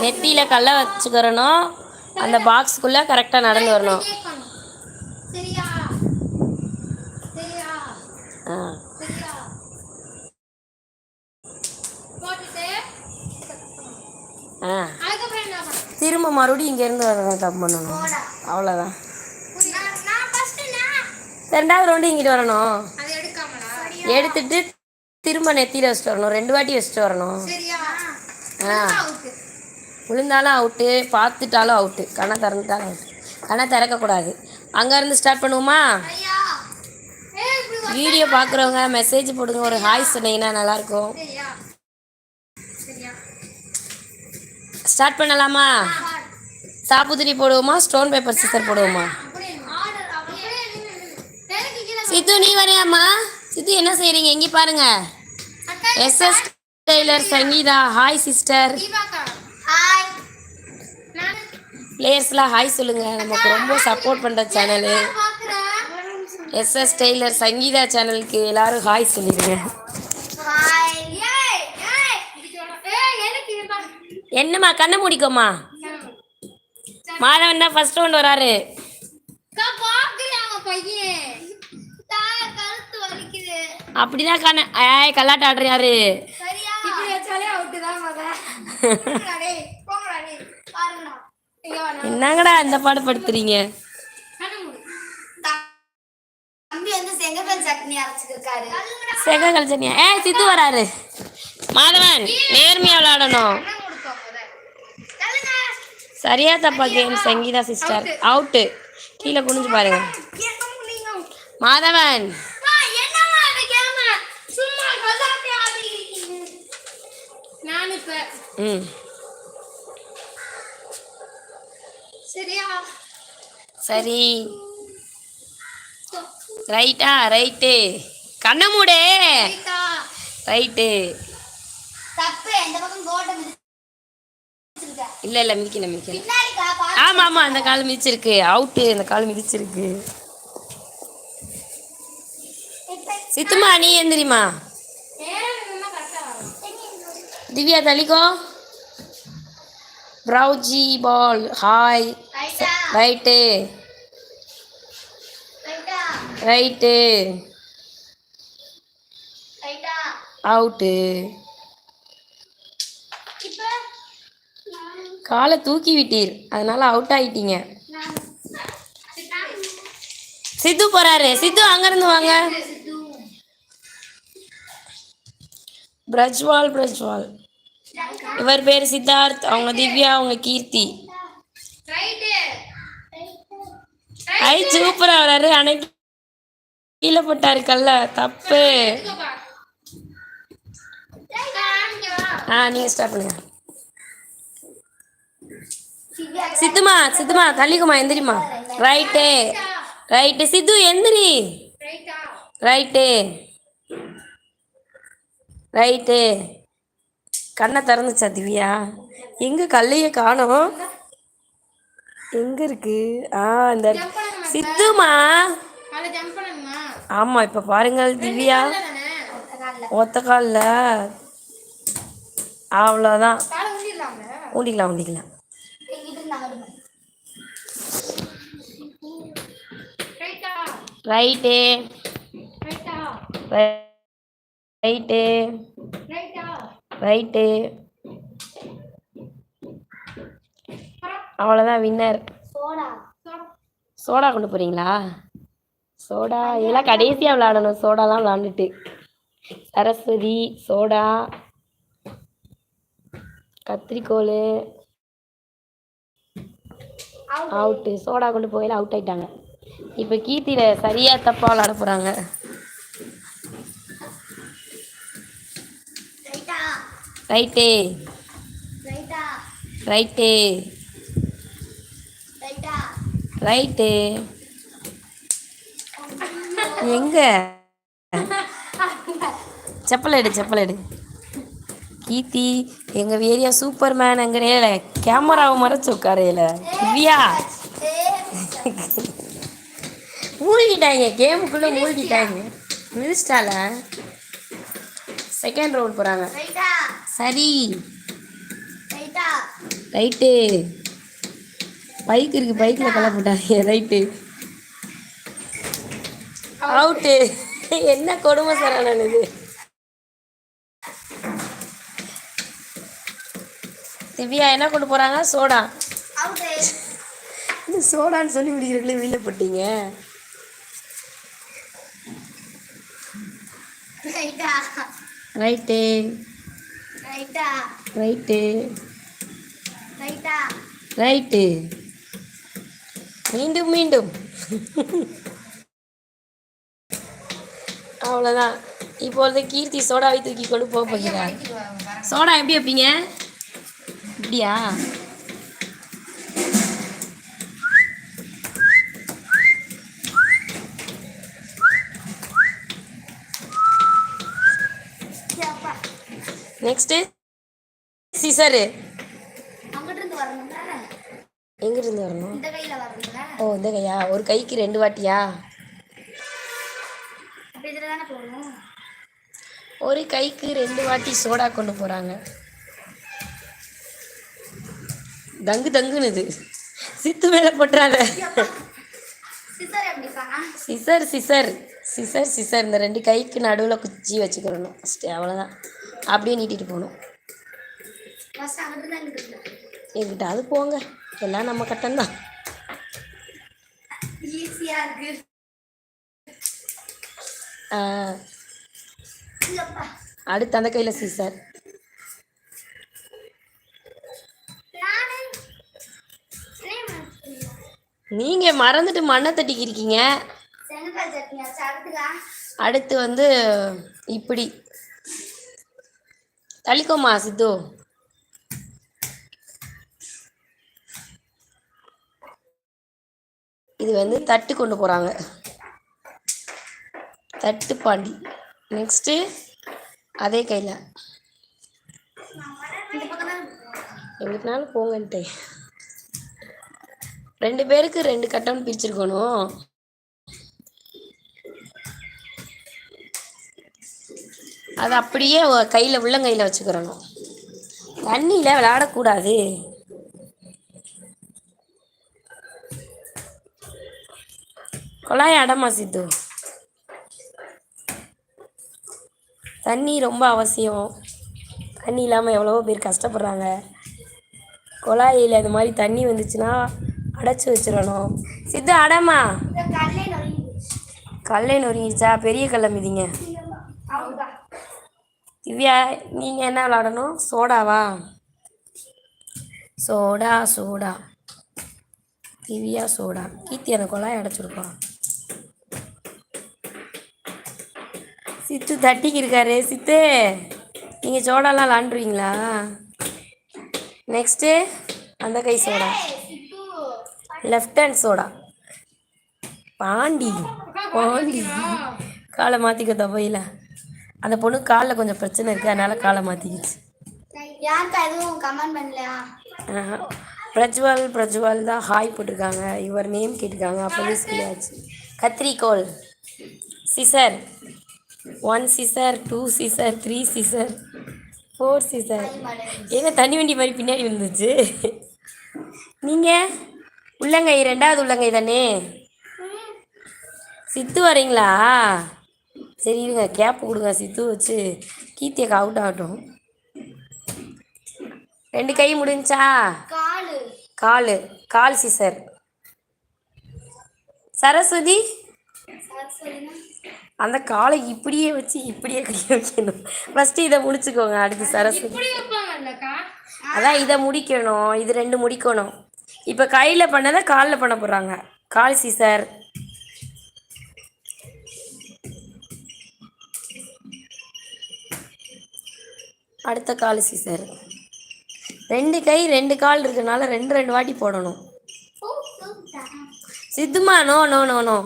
நெத்தியில கல்லை வச்சுக்கிறணும். அந்த பாக்ஸ்க்குள்ள கரெக்டாக நடந்து வரணும். ஆ. ஆ. திரும்ப மறுபடியும் இங்கேருந்து வரணும் தப்பு பண்ணணும். அவ்வளோதான் ரெண்டாவது ரவுண்டு இங்கிட்டு வரணும். எடுத்துட்டு திரும்ப நெத்தியில் வச்சுட்டு வரணும். ரெண்டு வாட்டி வச்சுட்டு வரணும். ஆ. விழுந்தாலும் அவுட்டு பார்த்துட்டாலும் அவுட்டு கண்ணை திறந்துட்டாலும் அவுட்டு கண்ணை திறக்கக்கூடாது. அங்கேருந்து ஸ்டார்ட் பண்ணுவோமா. வீடியோ பார்க்குறவங்க மெசேஜ் போடுங்க. ஒரு ஹாய் சொன்னீங்கன்னா நல்லாயிருக்கும். ஸ்டார்ட் பண்ணலாமா? சாப்புத்திரி போடுவோமா? ஸ்டோன் பேப்பர் சிஸ்டர் போடுவோமா? சித்து நீ வரையாம்மா? சித்து என்ன செய்றீங்க? எங்கே பாருங்க. SS tailor Sangeetha hi sister பிளேயர்ஸ்லாம் hi சொல்லுங்க. நமக்கு ரொம்ப சப்போர்ட் பண்ணுற சேனலு எஸ்எஸ் டெய்லர் சங்கீதா சேனலுக்கு எல்லாரும் ஹாய் சொல்லிடுங்க. என்னம்மா கண்ணை மூடிக்கோமா மாதவன் தான் ஃபர்ஸ்ட் ரவுண்ட் வராரு. அப்படிதான் கண்ண ஏய் கல்லாட்ட வா நான் என்னங்கடா இந்த பாடு படுத்துறீங்க? கண்ணு மூடு. தம்பி வந்து செங்கப்பன் சட்னி அரைச்சிருக்காரு செக கழிச்சனியா ஏ சித்து வராரு. மாதவன் நேர்மையா விளையாடணும். சரியா தப்பா கேம் சங்கீதா சிஸ்டர். அவுட்டு கீழே குனிஞ்சு பாருங்க. மாதவன் அம்மா, என்னம்மா இது கேம? சும்மா கல்லாட்டை ஆடிக்கிறீங்க. நான் இப்ப ம். சரியா? சரி. ரைட்டா ரைட்டு. கண்ணை மூடு. ரைட்டா? தப்பு இந்த பக்கம் கோட்டை. இல்லை இல்லை மிதிக்கல மிதிக்கல. ஆமாம் ஆமாம் அந்த கால் மிதிச்சிருக்கு. அவுட்டு அந்த கால் மிதிச்சிருக்கு. சித்துமா நீ எந்திரிமா. திவ்யா தலிகோ ப்ரௌஜி பால். ஹாய். ரைட்டா? ரைட்டு? அவுட்டு. காலை தூக்கி விட்டீர். அதனால அவுட் ஆயிட்டீங்க? சித்து போறாரு. சித்து அங்கிருந்து வாங்க சித்து. பிரஜ்வால் பிரஜ்வால். இவர் பேர் சித்தார்த் அவங்க திவ்யா அவங்க கீர்த்தி. ஐ சூப்பரா வராரு. அன்னைக்கு கீழே போட்டாரு கல்ல தப்பு. ஆ நீங்க ஸ்டார்ட் பண்ணுங்க. சித்துமா சித்துமா தள்ளிக்குமா எந்திரிமா ரைட்டு ரைட்டு சித்து எந்திரி. Right right. கண்ணை திறந்துச்சா திவ்யா? எங்க கல்லைய காணோம்? எங்க இருக்கு? ஆ இந்த சித்துமா? அதை ஜம்ப் பண்ணுங்கம்மா ஆமா இப்ப பாருங்கள் திவ்யா. ஒத்த காலில். அவ்வளோதான் ஊண்டிக்கலாம் ஊண்டிக்கலாம். ரைட்டா. ரைட்டு ரைட்டா ரைட்டு அவ்வளோதான் வின்னர் சோடா. சோடா கொண்டு போறீங்களா? சோடா. இதெல்லாம் கடைசியாக விளாடணும் சோடாலாம் விளாண்டுட்டு சரஸ்வதி சோடா. கத்திரிக்கோல் அவுட்டு சோடா கொண்டு போயில அவுட் ஆயிட்டாங்க. இப்போ கீர்த்தியில் சரியா தப்பா விளாட போகிறாங்க ரைட்டா ரைட்டு. ரைட்டா. ரைட்டு. எங்க? செப்பல் எடு செப்பல் எடு. கீர்த்தி எங்க ஏரியா சூப்பர் மேன் அங்கறையில கேமராவை மறைச்சு உட்காரையில திவ்யா. மூழ்கிட்டாங்க கேமுக்குள்ள மூழ்கிட்டாங்க. மிதிச்சிட்டால செகண்ட் ரவுண்ட் போறாங்க. ரைட்டா. சரி. ரைட்டா பைக் இருக்கு பைக்கில் கலை போட்டாங்க ரைட்டு அவுட்டு என்ன கொடுமை சரணன் இது? திவ்யா என்ன கொண்டு போகிறாங்க சோடா. இந்த சோடான்னு சொல்லி முடிக்கிறதுக்குள்ளே வெளியில் போட்டீங்க. ரைட்டா ரைட்டு? ரைட்டா. ரைட்டு? ரைட்டா. மீண்டும் மீண்டும். அவ்வளோதான் இப்பொழுது கீர்த்தி சோடாவை தூக்கி கொண்டு போக போகிறார். சோடா எப்படி வைப்பீங்க? இப்படியா அப்பா நெக்ஸ்ட்டு சிசரு எங்கிருந்து வரணும்? இந்த கையில வரணும்ல? ஓ இந்த கையா? ஒரு கைக்கு ரெண்டு வாட்டியா? ஒரு கைக்கு ரெண்டு வாட்டி சோடா கொண்டு போகிறாங்க தங்கு தங்குனுது. சித்து மேலே போட்டுறாங்க scissor scissor scissor scissor scissor இந்த ரெண்டு கைக்கு நடுவில் குச்சி வச்சுக்கிறணும் அவ்வளோதான் அப்படியே நீட்டிட்டு போகணும். தான். எங்கிட்ட அது போங்க. எல்லாம் நம்ம கட்டம்தான். இருக்கு அப்பா அடுத்து அந்த கையில் சிசர்? நீங்கள் மறந்துட்டு மண்ணை தட்டிக்கிருக்கீங்க. அடுத்து வந்து இப்படி. தள்ளிக்கோமா சித்து? இது வந்து தட்டு கொண்டு போகிறாங்க தட்டு பாண்டி. நெக்ஸ்ட்டு அதே கையில். எப்படினாலும் எங்கிட்டனாலும் போங்கன்ட்டு. ரெண்டு பேருக்கு ரெண்டு கட்டம் பிரிச்சிருக்கணும். அது அப்படியே கையில் உள்ளங்கையில் வச்சுக்கிறணும். தண்ணியில் விளையாடக்கூடாது. குழாய் அடமா சித்து. தண்ணி ரொம்ப அவசியம். தண்ணி இல்லாமல் எவ்வளவோ பேர் கஷ்டப்படுறாங்க. குழாயில் இந்த மாதிரி தண்ணி வந்துச்சுன்னா அடைச்சி வச்சிடணும். சித்து அடமா. கல்லே நொறுங்கி போச்சு. கல்லை நொறுங்கிச்சா பெரிய கல்லை மிதிங்க. திவ்யா நீங்கள் என்ன விளாடணும்? சோடாவா? Soda soda. Divya soda. Keerthi அந்த குழாய் அடைச்சிருப்பா சித்து தட்டிக்கு இருக்காரு. சித்து நீங்கள் சோடாலாம் விளாண்டுருவீங்களா? நெக்ஸ்ட்டு அந்த கை soda. Left hand soda. Pandi. பாண்டி. காலை மாற்றிக்க தப்பையில். அந்த பொண்ணு காலில் கொஞ்சம் பிரச்சனை இருக்குது அதனால காலை மாற்றிக்கிச்சு யாருக்கா எதுவும் கமெண்ட் பண்ணலையா? ஆஹா. பிரஜ்வால் பிரஜ்வால் தான் ஹாய் போட்டிருக்காங்க. இவர் நேம் கேட்டிருக்காங்க. அப்போவே சொல்லியாச்சு கத்திரிக்கோல் scissor. One scissor two scissor three scissor four scissor ஏங்க தண்ணி வண்டி மாதிரி பின்னாடி வந்துச்சு நீங்கள் உள்ளங்கை ரெண்டாவது உள்ளங்கை தானே? சித்து வரீங்களா? சரி இருங்க. கேப் கொடுங்க சித்து வச்சு கீர்த்தியக்கு அவுட் ஆகட்டும். ரெண்டு கை முடிஞ்சா? காலு. கால். சிசர் சரஸ்வதி? அந்த காலை இப்படியே வச்சு இப்படியே கை வைக்கணும். ஃபஸ்ட்டு இதை முடிச்சுக்கோங்க. அடுத்து சரஸ்வதி. அதான் இதை முடிக்கணும். இது ரெண்டு முடிக்கணும். இப்போ கையில் பண்ணதை காலில் பண்ண போகிறாங்க கால் சிசர் அடுத்த கால் சீசர் ரெண்டு கை ரெண்டு கால் இருக்கனால ரெண்டு ரெண்டு வாட்டி போடணும். சித்துமா நோ நோ நோ நோ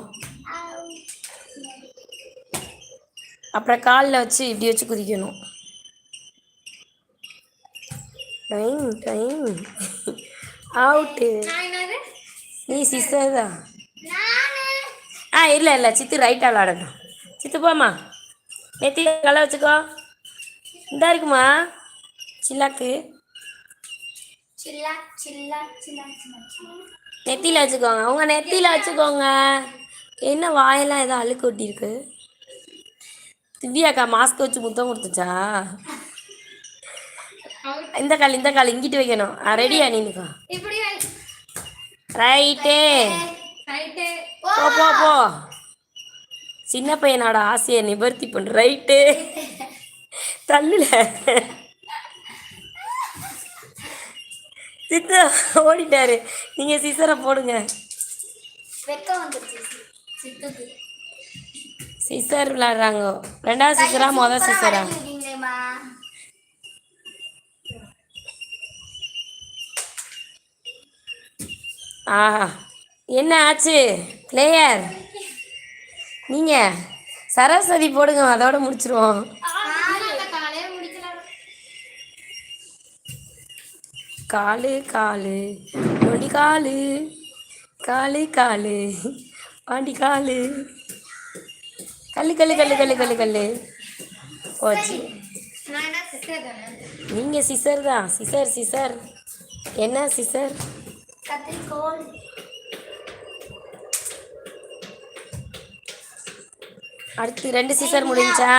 அப்புறம் காலில் வச்சு இப்படி வச்சு குதிக்கணும். டைம் டைம் அவுட்டு நீ சிஸ்டர் தான் ஆ இல்லை இல்லை சித்து ரைட்டாக விளாடணும் சித்து போமா நெத்தி கலை வச்சுக்கோ. இந்தா இருக்குமா? சில்லாக்கு. சில்லா சில்லா சில்லா சில்லா சில்லா. நெத்தியில் வச்சுக்கோங்க. அவங்க நெத்தியில் வச்சுக்கோங்க. என்ன வாயெல்லாம் ஏதோ அழுக்கு ஒட்டியிருக்கு? திவ்யாக்கா மாஸ்க் வச்சு முத்தம் கொடுத்துச்சா? இந்த கால் இந்த கால் இங்கிட்டு வைக்கணும். ரெடியா வை. ரைட்டே போ போ சின்ன பையனோட ஆசையை நிவர்த்தி பண்ணு. ரைட்டு தள்ளுல. சித்து ஓடிட்டாரு. நீங்கள் சிசரை போடுங்க. சிசர் விளையாடுறாங்க. ரெண்டாவது சிசரா மொதல் சிசரா இருக்கீங்களேம்மா ஆ என்ன ஆச்சு? பிளேயர் நீங்கள் சரஸ்வதி போடுங்க அதோட முடிச்சிருவோம். காலு காலு. நொடி காலு காலு காலு. பாண்டி காலு. கல்லு கல்லு கல்லு கல்லு கல்லு கல்லு. போச்சு. சிஸ்டர் நீங்கள் சிசர் தான். Scissor scissor. என்ன சிசர்? கத்திரிக்கோள் அடுத்து ரெண்டு சிசர் முடிஞ்சா?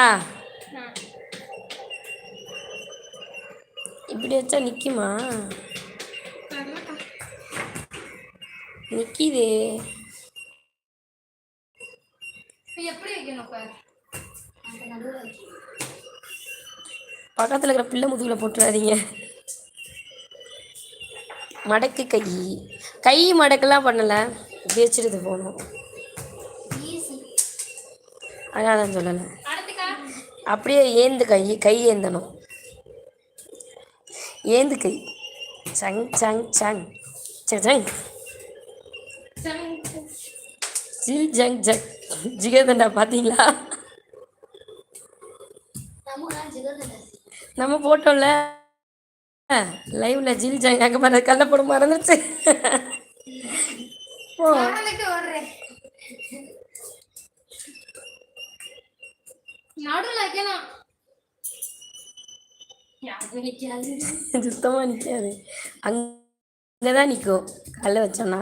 இப்படி வச்சா நிற்குமா நிற்கிதே எப்படி வைக்கணும் பக்கத்தில் இருக்கிற பிள்ளை முதுகில் போட்டுறாதீங்க. மடக்கு கை. கை மடக்கெல்லாம் பண்ணலை. வச்சுட்டு போகணும் ஈஸி. அதான் தான் சொல்லலை. அப்படியே ஏந்து கை கை ஏந்தணும். ஏந்து கை. சங் சங் சங். சங் சங் ஜில் ஜங் ஜங். ஜிகதண்டா பார்த்தீங்களா நம்ம போட்டோம்ல. லைவ்ல ஜில் ஜங் அங்கே மற கல்ல போட மறந்துச்சு ஓ நாளைக்கு ஓடுறேன் நடுவில் வைக்கணும் யாரு நிற்காது சுத்தமாக நிற்காது அங்கே தான் நிற்கும் கல்ல வச்சோன்னா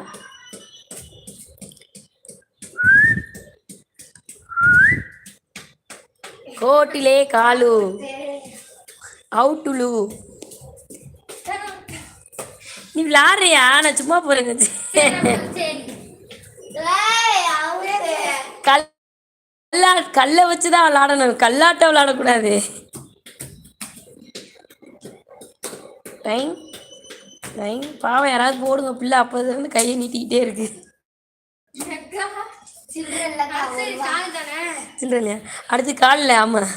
கோட்டிலே காலு. அவுட்டுலு. நீ விளாடுறியா? நான் சும்மா போறேங்க சரி ஏய் கல்லா கல்லை வச்சு தான் விளாடணும். கல்லாட்டம் விளாடக்கூடாது. டைம் டைம் பாவம் யாராவது போடுங்க. பிள்ளை அப்போதுலேருந்து கையை நீட்டிக்கிட்டே இருக்கு சில்லறல கால் சில்லறையா அடுத்து காலில் ஆமாம்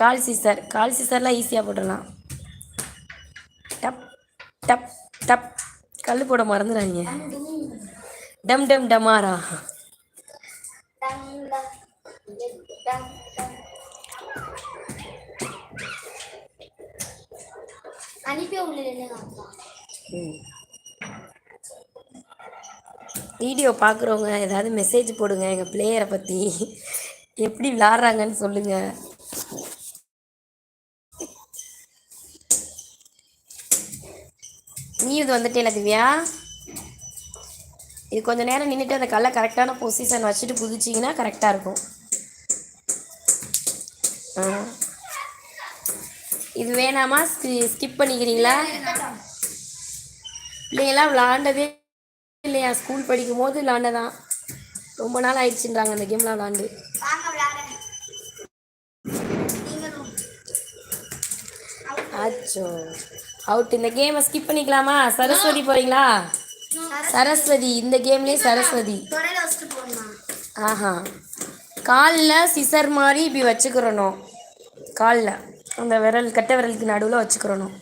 கால் சீசர் கால் சீசர்லாம் ஈஸியாக போட்டுடலாம். டப் டப் டப். கல் போட மறந்துடாதீங்க டம் டம் டமாரா. அனுப்பி உங்களுக்கு வீடியோ பார்க்குறவங்க ஏதாவது மெசேஜ் போடுங்க எங்கள் பிளேயரை பற்றி எப்படி விளாட்றாங்கன்னு சொல்லுங்கள் நீ இது வந்துட்டேல திவ்யா? இது கொஞ்சம் நேரம் நின்றுட்டு அந்த கல்லை கரெக்டான பொசிஷன் வச்சுட்டு குதிச்சிங்கன்னா கரெக்டாக இருக்கும். ஆ. இது வேணாமா? ஸ்கிப் பண்ணிக்கிறீங்களா? பிள்ளைங்களாம் விளாண்டதே இல்லையா? ஸ்கூல் படிக்கும் போது விளாண்டதான் ரொம்ப நாள் ஆயிடுச்சுன்றாங்க அந்த கேம்லாம் விளாண்டு. அச்சோ. அவுட் இந்த கேமை ஸ்கிப் பண்ணிக்கலாமா? சரஸ்வதி போறீங்களா? சரஸ்வதி. இந்த கேம்லேயே சரஸ்வதி. ஆஹா. காலில் சிசர் மாதிரி இப்படி வச்சுக்கிறணும். காலில். அந்த விரல் கட்டை விரலுக்கு நடுவில் வச்சுக்கிறணும்.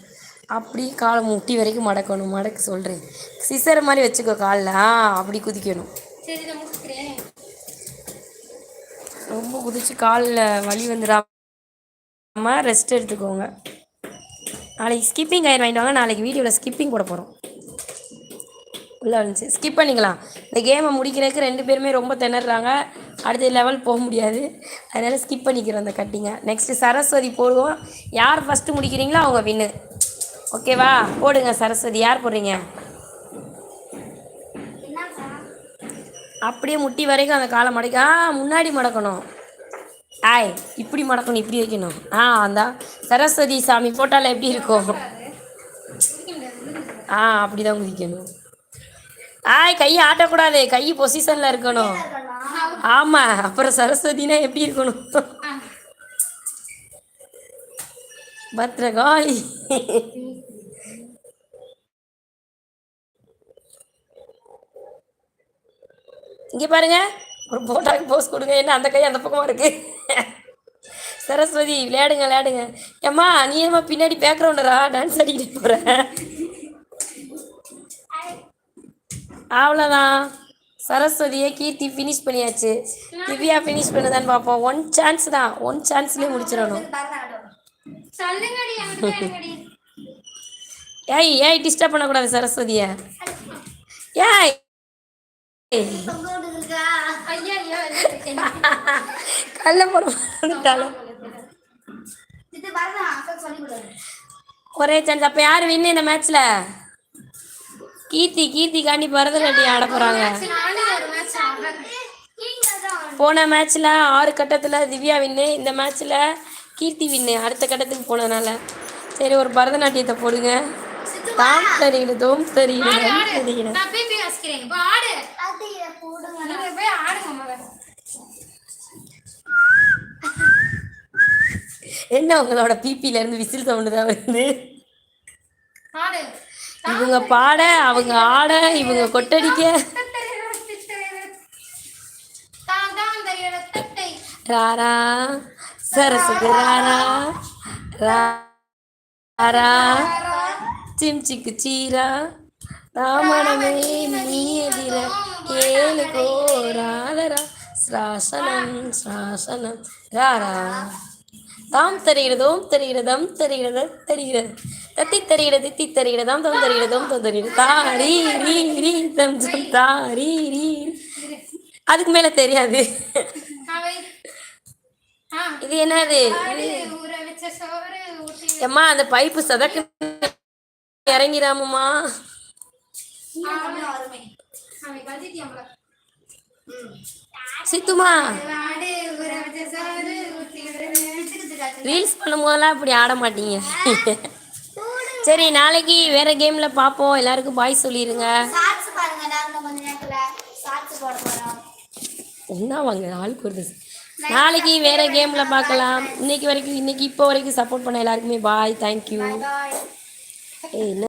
அப்படி காலை முட்டி வரைக்கும் மடக்கணும். மடக்க சொல்கிறேன் சிசர் மாதிரி வச்சுக்கோ காலில். அப்படி குதிக்கணும். ரொம்ப குதிச்சு காலில் வலி வந்துடாம ரெஸ்ட் எடுத்துக்கோங்க. நாளைக்கு ஸ்கிப்பிங் கயிறு வாங்கிட்டு வாங்க. நாளைக்கு வீடியோவில் ஸ்கிப்பிங் போட போகிறோம் உள்ளே வந்துச்சு. ஸ்கிப் பண்ணிக்கலாம். இந்த கேமை முடிக்கிறதுக்கு ரெண்டு பேருமே ரொம்ப திணறாங்க. அடுத்த லெவல் போக முடியாது. அதனால் ஸ்கிப் பண்ணிக்கிறோம் அந்த கட்டிங்கை நெக்ஸ்ட்டு சரஸ்வதி போடுவோம். யார் ஃபஸ்ட்டு முடிக்கிறீங்களோ அவங்க வின்னு ஓகேவா? போடுங்க சரஸ்வதி. யார் போடுறீங்க? அப்படியே முட்டி வரைக்கும் அந்த காலை மடக்க ஆ முன்னாடி மடக்கணும். ஆய் இப்படி மடக்கணும் இப்படி வைக்கணும். ஆ அந்த சரஸ்வதி சாமி போட்டால எப்படி இருக்கும்? ஆ அப்படி தான் குதிக்கணும். ஆய் கையை ஆட்டக்கூடாது. கை பொசிஷனில் இருக்கணும். ஆமாம் அப்புறம் சரஸ்வதினா எப்படி இருக்கணும்? பத்ரகாளி. இங்கே பாருங்க ஒரு போட்டாக்கு போஸ் கொடுங்க என்ன அந்த கை அந்த பக்கமாக இருக்கு? சரஸ்வதி விளையாடுங்க விளையாடுங்க. ஏம்மா நீ ஏமா பின்னாடி பேக்ரவுண்டரா டான்ஸ் ஆடிக்கிட்டு போற. அவ்வளோதான் சரஸ்வதியை கீர்த்தி ஃபினிஷ் பண்ணியாச்சு. திவ்யா ஃபினிஷ் பண்ணுதான்னு பார்ப்போம். ஒன் சான்ஸ் தான். ஒன் சான்ஸ்லேயே முடிச்சிடணும். ஏய் ஏய் டிஸ்டர்ப் பண்ணக்கூடாது சரஸ்வதியை. ஏய். கல்ல போட ஒரே சான்ஸ் அப்போ யார் வின்னு இந்த மேட்ச்சில் கீர்த்தி கீர்த்தி காண்டி பரதநாட்டியம் ஆட தான். போன மேட்ச்சில் ஆறு கட்டத்தில் திவ்யா வின்னு இந்த மேட்ச்சில் கீர்த்தி வின்னு அடுத்த கட்டத்துக்கு போனதுனால. சரி ஒரு பரதநாட்டியத்தை போடுங்க. தாம் தருகிற தோம் ஆடுங்க மகன் என்ன உங்களோட பிபில இருந்து விசில் சவுண்டு தான் வருது? இவங்க பாட அவங்க ஆட இவங்க கொட்டடிக்க. ராரா சரசுக்கு ராரா ராரா சிம்சிக்கு சீரா ராமணமே நீ எதிர ஏழு கோராதரா ஸ்ராசனம் ஸ்ராசனம் ராரா. தாம் தருகிறதோம் தருகிறதம் தருகிறது தருகிறது தத்தி தருகிறது தித்தி தருகிறதாம் தம் தருகிறதோம் தம் தருகிறது. தாரி ரீ ரீ தம் தம் தாரி ரீ அதுக்கு மேலே தெரியாது. இது என்னது? எம்மா அந்த பைப்பு சதக்கு கதித்தியம்பல சித்துமா. ரீல்ஸ் பண்ணும் போதெல்லாம் இப்படி ஆட மாட்டீங்க. சரி நாளைக்கு வேற கேம்ல பார்ப்போம் எல்லாருக்கும் பாய் போறோம். என்ன வாங்க ஆளுக்கு ஒரு. நாளைக்கு வேற கேம்ல பார்க்கலாம் இன்னைக்கு வரைக்கும் இன்னைக்கு இப்போ வரைக்கும் சப்போர்ட் பண்ண எல்லாருக்குமே பாய் தேங்க்யூ ஏய் என்ன